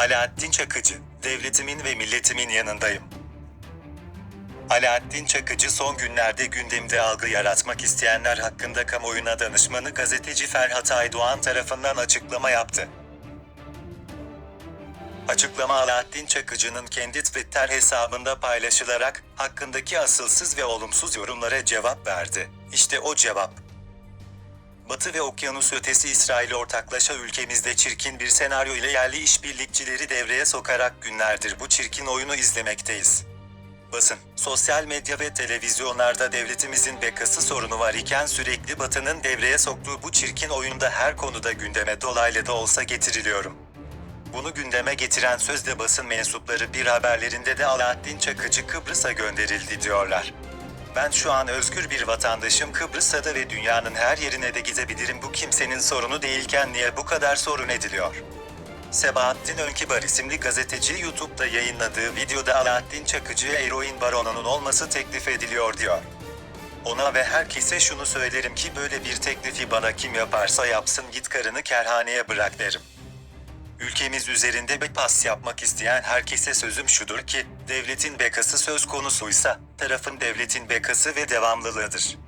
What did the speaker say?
Alaaddin Çakıcı, devletimin ve milletimin yanındayım. Alaaddin Çakıcı son günlerde gündemde algı yaratmak isteyenler hakkında kamuoyuna danışmanı gazeteci Ferhat Aydoğan tarafından açıklama yaptı. Açıklama Alaaddin Çakıcı'nın kendi Twitter hesabında paylaşılarak hakkındaki asılsız ve olumsuz yorumlara cevap verdi. İşte o cevap. Batı ve okyanus ötesi İsrail ortaklaşa ülkemizde çirkin bir senaryo ile yerli işbirlikçileri devreye sokarak günlerdir bu çirkin oyunu izlemekteyiz. Basın, sosyal medya ve televizyonlarda devletimizin bekası sorunu var iken sürekli Batı'nın devreye soktuğu bu çirkin oyunda her konuda gündeme dolaylı da olsa getiriliyorum. Bunu gündeme getiren sözde basın mensupları bir haberlerinde de Alaaddin Çakıcı Kıbrıs'a gönderildi diyorlar. Ben şu an özgür bir vatandaşım Kıbrıs'a da ve dünyanın her yerine de gidebilirim bu kimsenin sorunu değilken niye bu kadar sorun ediliyor? Sebahattin Önkibar isimli gazeteci YouTube'da yayınladığı videoda Alaaddin Çakıcı'ya eroin baronunun olması teklif ediliyor diyor. Ona ve herkese şunu söylerim ki böyle bir teklifi bana kim yaparsa yapsın git karını kerhaneye bırak derim. Ülkemiz üzerinde bir pas yapmak isteyen herkese sözüm şudur ki, devletin bekası söz konusuysa, tarafın devletin bekası ve devamlılığıdır.